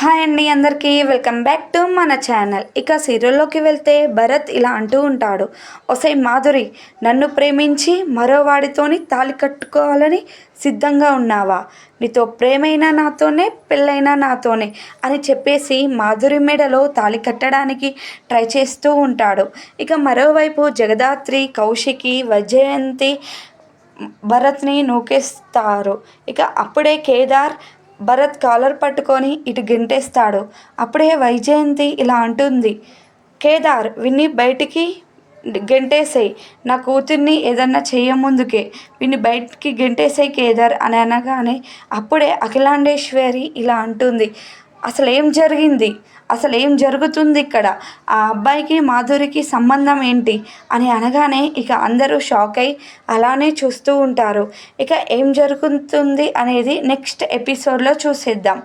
Hi అండి అందరికీ welcome back to మన ఛానల్. ఇక సీరియల్లోకి వెళ్తే భరత్ ఇలా అంటూ ఉంటాడు. ఒసై మాధురి నన్ను ప్రేమించి మరోవాడితోని తాలి తాళి కట్టుకోవాలని సిద్ధంగా ఉన్నావా? నీతో ప్రేమైనా నాతోనే పెళ్ళైనా నాతోనే అని చెప్పేసి మాధురి మెడలో తాళి కట్టడానికి ట్రై చేస్తూ ఉంటాడు. ఇక మరోవైపు జగదాత్రి కౌశికి వైజయంతి భరత్ని నూకేస్తారు. ఇక అప్పుడే కేదార్ భరత్ కాలర్ పట్టుకొని ఇటు గెంటేస్తాడు. అప్పుడే వైజయంతి ఇలా అంటుంది కేదార్ విన్ని బయటికి గెంటేసేయి. నా కూతుర్ని ఏదన్నా చేయముందుకే విని విన్ని బయటికి గెంటేసేయి కేదార్ అని అనగానే అప్పుడే అఖిలాండేశ్వరి ఇలా అంటుంది అసలు ఏం జరిగింది? అసలు ఏం జరుగుతుంది ఇక్కడ? ఆ అబ్బాయికి మాధురికి సంబంధం ఏంటి? అని అనగానే ఇక అందరూ షాక్ అయి అలానే చూస్తూ ఉంటారు. ఇక ఏం జరుగుతుంది అనేది నెక్స్ట్ ఎపిసోడ్లో చూసేద్దాం.